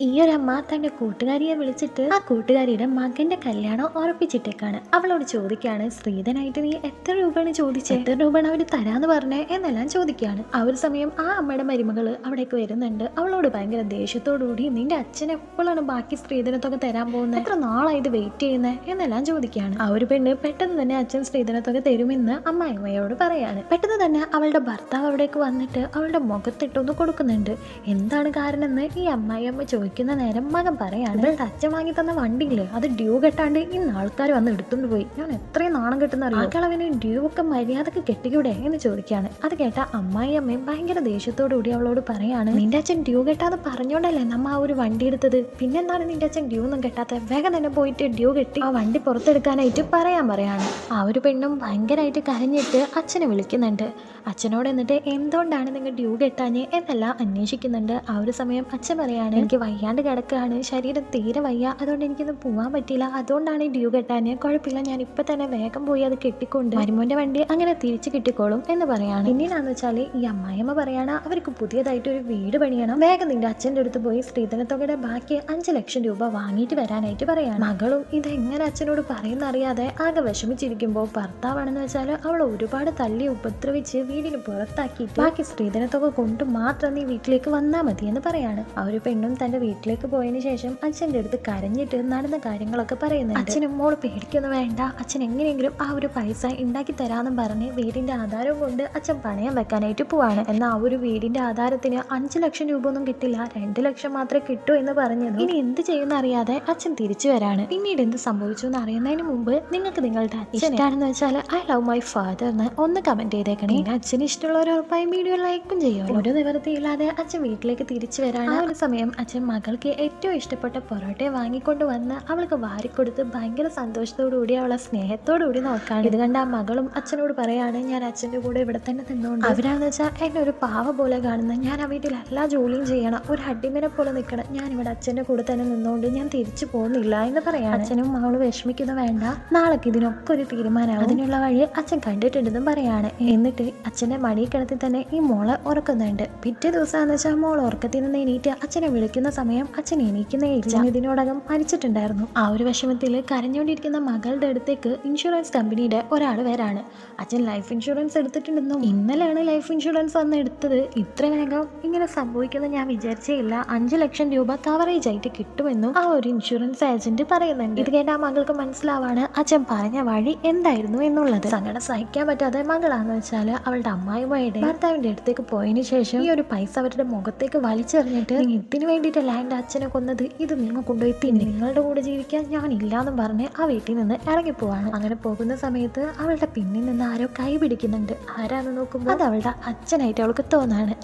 ഈ ഒരു അമ്മ തന്റെ കൂട്ടുകാരിയെ വിളിച്ചിട്ട് ആ കൂട്ടുകാരിയുടെ മകന്റെ കല്യാണം ഉറപ്പിച്ചിട്ടേക്കാണ്. അവളോട് ചോദിക്കാണ് ശ്രീധനായിട്ട് നീ എത്ര രൂപയാണ് ചോദിച്ചത് എത്ര രൂപയാണ് അവർ തരാന്ന് പറഞ്ഞേ എന്നെല്ലാം ചോദിക്കുകയാണ്. ആ ഒരു സമയം ആ അമ്മയുടെ മരുമകൾ അവിടേക്ക് വരുന്നുണ്ട്. അവളോട് ഭയങ്കര ദേഷ്യത്തോടുകൂടി നിന്റെ അച്ഛൻ എപ്പോഴാണ് ബാക്കി സ്ത്രീധനത്തൊക്കെ തരാൻ പോകുന്നത് എത്ര നാളായി ഇത് വെയിറ്റ് ചെയ്യുന്നത് എന്നെല്ലാം ചോദിക്കുകയാണ്. ആ ഒരു പെണ്ണ് പെട്ടെന്ന് തന്നെ അച്ഛൻ സ്ത്രീധനത്തൊക്കെ തരുമെന്ന് അമ്മായിമ്മയോട് പറയാണ്. പെട്ടെന്ന് തന്നെ അവളുടെ ഭർത്താവ് അവിടേക്ക് വന്നിട്ട് അവളുടെ മുഖത്തിട്ടൊന്ന് കൊടുക്കുന്നുണ്ട്. എന്താണ് കാരണം എന്ന് ഈ അമ്മായിയമ്മ ചോദിക്കുന്ന നേരം മകൻ പറയാണ് അച്ഛൻ വാങ്ങി തന്ന വണ്ടിയില്ലേ? അത് ഡ്യൂ കെട്ടാണ്ട് ഇന്ന് ആൾക്കാർ വന്ന് എടുത്തുകൊണ്ട് പോയി. ഞാൻ എത്രയും നാണം കെട്ടുന്ന അറിയാം ആക്കളവന് ഡ്യൂ ഒക്കെ മര്യാദയ്ക്ക് കെട്ടിക്കൂടെ എന്ന് ചോദിക്കുകയാണ് അത് കേട്ട അമ്മായി അമ്മയും ഭയങ്കര ദേഷ്യത്തോടു കൂടി അവളോട് പറയാണ് നിന്റെ അച്ഛൻ ഡ്യൂ കെട്ടാന്ന് പറഞ്ഞോണ്ടല്ലേ നമ്മ ആ ഒരു വണ്ടി എടുത്തത്? പിന്നെന്താണ് നിന്റെ അച്ഛൻ ഡ്യൂ ഒന്നും കെട്ടാത്ത? വേഗം തന്നെ പോയിട്ട് ഡ്യൂ കെട്ടി ആ വണ്ടി പുറത്തെടുക്കാനായിട്ട് പറയാൻ പറയാണ്. ആ ഒരു പെണ്ണും ഭയങ്കരമായിട്ട് കരഞ്ഞിട്ട് അച്ഛനെ വിളിക്കുന്നുണ്ട്. അച്ഛനോട് എന്നിട്ട് എന്തുകൊണ്ടാണ് നിങ്ങൾ ഡ്യൂ കെട്ടാഞ്ഞ്? എന്നെല്ലാം അന്വേഷിക്കുന്നുണ്ട്. ആ ഒരു സമയം അച്ഛൻ പറയാണ് എനിക്ക് വയ്യാണ്ട് കിടക്കുകയാണ്. ശരീരം തീരെ വയ്യ. അതുകൊണ്ട് എനിക്കൊന്ന് പോകാൻ പറ്റില്ല അതുകൊണ്ടാണ് ഈ ഡ്യൂ കെട്ടാൻ. കുഴപ്പമില്ല. ഞാൻ ഇപ്പൊ തന്നെ വേഗം പോയി അത് കെട്ടിക്കൊണ്ട് മരുമോന്റെ വണ്ടി അങ്ങനെ തിരിച്ചു കിട്ടിക്കോളും എന്ന് പറയാണ്. പിന്നീടാന്ന് വെച്ചാൽ ഈ അമ്മായിയമ്മ പറയാണ് അവർക്ക് പുതിയതായിട്ട് ഒരു വീട് പണിയണം. വേഗം നിന്റെ അച്ഛന്റെ അടുത്ത് പോയി സ്ത്രീധനത്തുകയുടെ ബാക്കി അഞ്ച് ലക്ഷം രൂപ വാങ്ങിയിട്ട് വരാനായിട്ട് പറയാണ്. മകളും എങ്ങനെ അച്ഛനോട് പറയുന്ന അറിയാതെ ആകെ വിഷമിച്ചിരിക്കുമ്പോൾ ഭർത്താവാണെന്ന് വെച്ചാൽ അവൾ ഒരുപാട് തല്ലി ഉപദ്രവിച്ച് വീടിന് പുറത്താക്കിയിട്ട് ബാക്കി സ്ത്രീധനത്തൊക്കെ കൊണ്ട് മാത്രം നീ വീട്ടിലേക്ക് വന്നാൽ മതി എന്ന് പറയാണ്. ആ ഒരു പെണ്ണും തന്റെ വീട്ടിലേക്ക് പോയതിനു ശേഷം അച്ഛന്റെ അടുത്ത് കരഞ്ഞിട്ട് നടന്ന കാര്യങ്ങളൊക്കെ പറയുന്നുണ്ട്. അച്ഛനും മോൾ പേടിക്കൊന്നും വേണ്ട. അച്ഛൻ എങ്ങനെയെങ്കിലും ആ ഒരു പൈസ ഉണ്ടാക്കി തരാമെന്നും പറഞ്ഞ് വീടിന്റെ ആധാരം കൊണ്ട് അച്ഛൻ പണയം വെക്കാനായിട്ട് പോവാണ്. എന്നാൽ ആ ഒരു വീടിന്റെ ആധാരത്തിന് അഞ്ച് ലക്ഷം രൂപ ഒന്നും കിട്ടില്ല. രണ്ട് ലക്ഷം മാത്രമേ കിട്ടൂ എന്ന് പറഞ്ഞത് ഇനി എന്ത് ചെയ്യുന്ന അറിയാതെ അച്ഛൻ തിരിച്ചു വരാണ്. പിന്നീട് എന്ത് സംഭവിച്ചു എന്ന് അറിയുന്നതിന് മുമ്പ് നിങ്ങൾക്ക് നിങ്ങളുടെ ഇഷ്ടമാണെന്ന് വെച്ചാൽ ഐ ലവ് മൈ ഫാദർ എന്ന് ഒന്ന് കമന്റ് ചെയ്തേക്കണേ. അച്ഛന് ഇഷ്ടമുള്ളവർ ഉറപ്പായും വീഡിയോ ലൈക്കും ചെയ്യും. ഒരു നിവൃത്തിയില്ലാതെ അച്ഛൻ വീട്ടിലേക്ക് തിരിച്ചു വരാൻ ആ ഒരു സമയം അച്ഛൻ മകൾക്ക് ഏറ്റവും ഇഷ്ടപ്പെട്ട പൊറോട്ട വാങ്ങിക്കൊണ്ട് വന്ന് അവൾക്ക് വാരിക്കൊടുത്ത് ഭയങ്കര സന്തോഷത്തോടു കൂടി അവളെ സ്നേഹത്തോടു കൂടി നോക്കാണ് ഇത് കണ്ട ആ മകളും അച്ഛനോട് പറയാണ് ഞാൻ അച്ഛന്റെ കൂടെ ഇവിടെ തന്നെ നിന്നുകൊണ്ട് അവരാണെന്ന് വെച്ചാൽ എന്നെ ഒരു പാവ പോലെ കാണുന്ന ഞാൻ ആ വീട്ടിൽ എല്ലാ ജോലിയും ചെയ്യണം ഒരു അടിമനെ പോലെ നിൽക്കണം ഞാൻ ഇവിടെ അച്ഛന്റെ കൂടെ തന്നെ നിന്നുകൊണ്ട് ഞാൻ തിരിച്ചു പോകുന്നില്ല എന്ന് പറയാം അച്ഛനും മകളും വിഷമിക്കുന്ന വേണ്ട. നാളേക്ക് ഇതിനൊക്കെ ഒരു തീരുമാനമാണ് അതിനുള്ള വഴി അച്ഛൻ കണ്ടിട്ടുണ്ടെന്നും പറയാണ്. എന്നിട്ട് അച്ഛന്റെ മടിയിൽ കിടത്തി തന്നെ ഈ മോളെ ഉറക്കുന്നുണ്ട്. പിറ്റേ ദിവസം എന്ന് വെച്ചാൽ മോൾ ഉറക്കത്തിൽ നിന്ന് എണീറ്റ് അച്ഛനെ വിളിക്കുന്ന സമയം അച്ഛൻ എണീക്കുന്നേ ഇല്ല. ഇതിനോടകം മരിച്ചിട്ടുണ്ടായിരുന്നു ആ ഒരു വിഷമത്തിൽ കരഞ്ഞുകൊണ്ടിരിക്കുന്ന മകളുടെ അടുത്തേക്ക് ഇൻഷുറൻസ് കമ്പനിയുടെ ഒരാൾ വരാണ്. അച്ഛൻ ലൈഫ് ഇൻഷുറൻസ് എടുത്തിട്ടുണ്ടെന്നും ഇന്നലെയാണ് ലൈഫ് ഇൻഷുറൻസ് വന്ന് എടുത്തത്. ഇത്ര വേഗം ഇങ്ങനെ സംഭവിക്കുന്നത് ഞാൻ വിചാരിച്ചേ ഇല്ല. അഞ്ച് ലക്ഷം രൂപ കവറേജ് ആയിട്ട് കിട്ടുമെന്നും ആ ഒരു ഇൻഷുറൻസ് ഏജന്റ് പറയുന്നുണ്ട്. ഇത് കേട്ട ആ മകൾക്ക് മനസ്സിലാവാണ് അച്ഛൻ പറഞ്ഞ വഴി എന്തായിരുന്നു എന്നുള്ളത്. സങ്കടം സഹിക്കാൻ പറ്റാതെ മകളാന്ന് വെച്ചാൽ അവളുടെ അമ്മായിമ്മയുടെ ഭർത്താവിന്റെ അടുത്തേക്ക് പോയതിനു ശേഷം ഈ ഒരു പൈസ അവരുടെ മുഖത്തേക്ക് വലിച്ചെറിഞ്ഞിട്ട് ഇതിനു ഇതിന് വേണ്ടിയിട്ടല്ല എന്റെ അച്ഛനെ കൊന്നത് ഇത് നിങ്ങൾ കൊണ്ടുപോയി തിന്നെ നിങ്ങളുടെ കൂടെ ജീവിക്കാൻ ഞാൻ ഇല്ലാന്നും പറഞ്ഞ് ആ വീട്ടിൽ നിന്ന് ഇറങ്ങിപ്പോവാണ്. അങ്ങനെ പോകുന്ന സമയത്ത് അവളുടെ പിന്നിൽ നിന്ന് ആരോ കൈ പിടിക്കുന്നുണ്ട്. ആരാന്ന് നോക്കുമ്പോൾ അത് അവളുടെ അച്ഛനായിട്ട് അവൾക്ക് തോന്നാണ്.